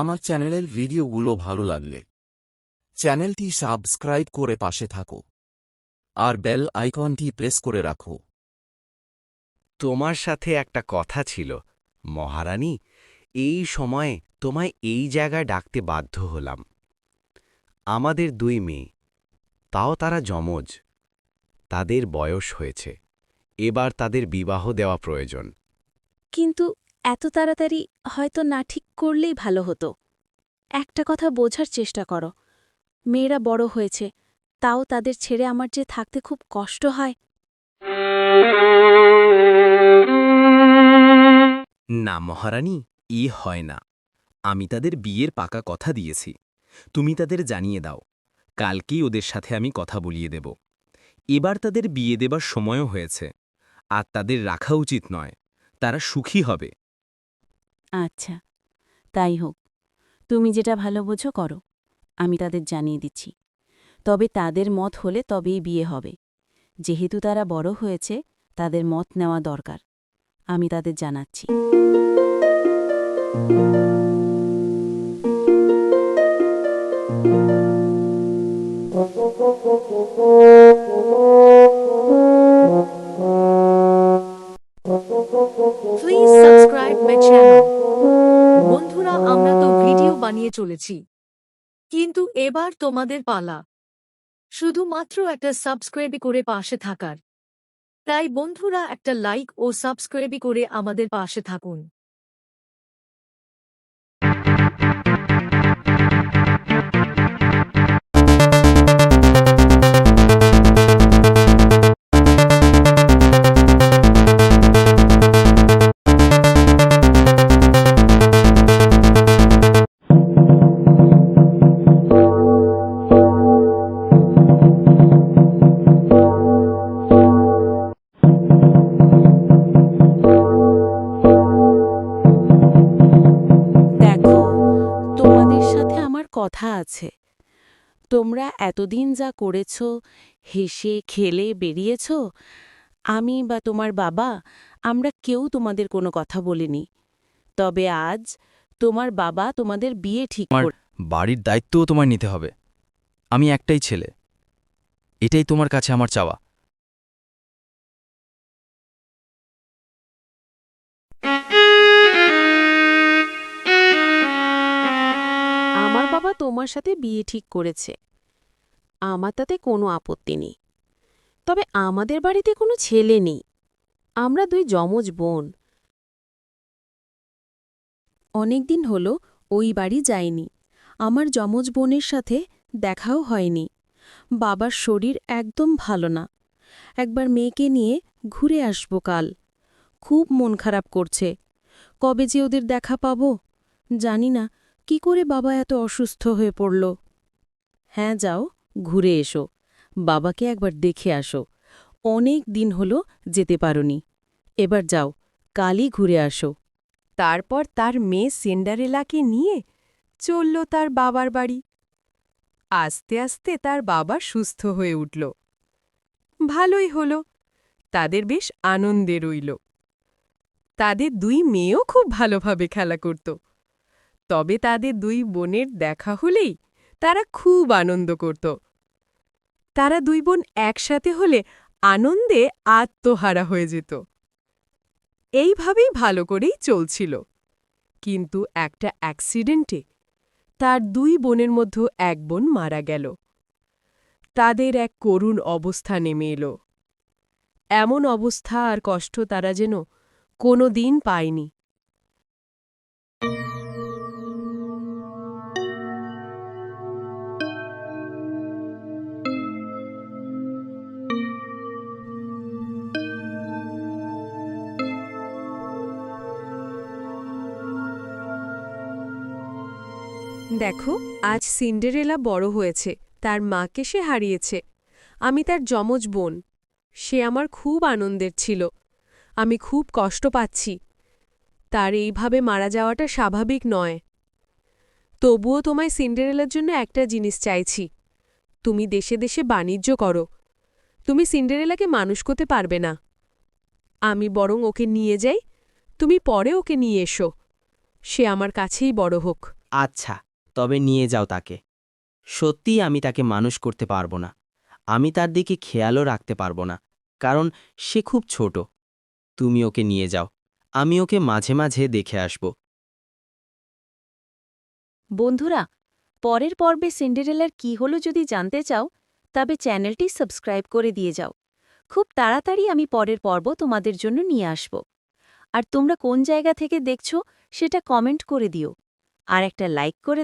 আমার চ্যানেলের ভিডিওগুলো ভালো লাগলে চ্যানেলটি সাবস্ক্রাইব করে পাশে থাকো আর বেল আইকনটি প্রেস করে রাখো। তোমার সাথে একটা কথা ছিল, মহারানী, এই সময়ে তোমায় এই জায়গায় ডাকতে বাধ্য হলাম। আমাদের দুই মেয়ে, তাও তারা যমজ, তাদের বয়স হয়েছে, এবার তাদের বিবাহ দেওয়া প্রয়োজন। কিন্তু এত তাড়াতাড়ি হয়তো না ঠিক করলেই ভালো হতো। একটা কথা বোঝার চেষ্টা করো। মেয়েরা বড় হয়েছে, তাও তাদের ছেড়ে আমার যে থাকতে খুব কষ্ট হয়। না মহারানী ই হয় না। আমি তাদের বিয়ের পাকা কথা দিয়েছি। তুমি তাদের জানিয়ে দাও। কালকেই ওদের সাথে আমি কথা বলিয়ে দেব। এবার তাদের বিয়ে দেবার সময়ও হয়েছে। আর তাদের রাখা উচিত নয়। তারা সুখী হবে। আচ্ছা তাই হোক। তুমি যেটা ভালো বোঝো করো, আমি তাদের জানিয়ে দিচ্ছি। তবে তাদের মত হলে তবেই বিয়ে হবে। যেহেতু তারা বড় হয়েছে, তাদের মত নেওয়া দরকার। আমি তাদের জানাচ্ছি। চলেছি। কিন্তু এবার তোমাদের পালা। শুধুমাত্র একটা সাবস্ক্রাইব করে পাশে থাকার। তাই বন্ধুরা একটা লাইক ও সাবস্ক্রাইব করে আমাদের পাশে থাকুন। কথা আছে। তোমরা এতদিন যা করেছ হেসে খেলে বেরিয়েছ আমি বা তোমার বাবা আমরা কেউ তোমাদের কোনো কথা বলিনি। তবে আজ তোমার বাবা তোমাদের বিয়ে ঠিক বাড়ির দায়িত্বও তোমায় নিতে হবে। আমি একটাই ছেলে। এটাই তোমার কাছে আমার চাওয়া। বাবা তোমার সাথে বিয়ে ঠিক করেছে। আমার তাতে কোনো আপত্তি নেই। তবে আমাদের বাড়িতে কোনো ছেলে নেই। আমরা দুই যমজ বোন। অনেকদিন হল ওই বাড়ি যায়নি আমার যমজ বোনের সাথে দেখাও হয়নি। বাবার শরীর একদম ভালো না। একবার মেয়েকে নিয়ে ঘুরে আসব কাল। খুব মন খারাপ করছে। কবে যে ওদের দেখা পাব, জানি না। কি করে বাবা এত অসুস্থ হয়ে পড়ল? হ্যাঁ যাও, ঘুরে এসো। বাবাকে একবার দেখে আসো। অনেক দিন হলো যেতে পারোনি। এবার যাও, কালই ঘুরে আসো। তারপর তার মেয়ে সিন্ডারেলাকে নিয়ে চলল তার বাবার বাড়ি। আস্তে আস্তে তার বাবা সুস্থ হয়ে উঠল। ভালোই হল। তাদের বেশ আনন্দে রইল। তাদের দুই মেয়েও খুব ভালোভাবে খেলা করত। তবে তাদের দুই বোনের দেখা হলেই তারা খুব আনন্দ করত। তারা দুই বোন একসাথে হলে আনন্দে আত্মহারা হয়ে যেত। এইভাবেই ভালো করেই চলছিল। কিন্তু একটা অ্যাক্সিডেন্টে তার দুই বোনের মধ্যে এক বোন মারা গেল। তাদের এক করুণ অবস্থা নেমে এলো। এমন অবস্থা আর কষ্ট তারা যেন কোনো দিন পায়নি। দেখো, আজ সিন্ডারেলা বড় হয়েছে, তার মাকে সে হারিয়েছে। আমি তার যমজ বোন। সে আমার খুব আনন্দের ছিল। আমি খুব কষ্ট পাচ্ছি। তার এইভাবে মারা যাওয়াটা স্বাভাবিক নয়। তবুও তোমায় সিন্ডেরেলার জন্য একটা জিনিস চাইছি। তুমি দেশে দেশে বাণিজ্য করো। তুমি সিন্ডেরেলাকে মানুষ করতে পারবে না। আমি বরং ওকে নিয়ে যাই। তুমি পরে ওকে নিয়ে এসো। সে আমার কাছেই বড় হোক। আচ্ছা। তবে নিয়ে যাও তাকে। সত্যিই আমি তাকে মানুষ করতে পারব না। আমি তার দিকে খেয়ালও রাখতে পারব না, কারণ সে খুব ছোট। তুমি ওকে নিয়ে যাও, আমি ওকে মাঝে মাঝে দেখে আসব। বন্ধুরা, পরের পর্বে সিন্ডেরেলার কি হলো যদি জানতে চাও, তবে চ্যানেলটি সাবস্ক্রাইব করে দিয়ে যাও। খুব তাড়াতাড়ি আমি পরের পর্ব তোমাদের জন্য নিয়ে আসব। আর তোমরা কোন জায়গা থেকে দেখছ, সেটা কমেন্ট করে দিও। আর একটা লাইক করে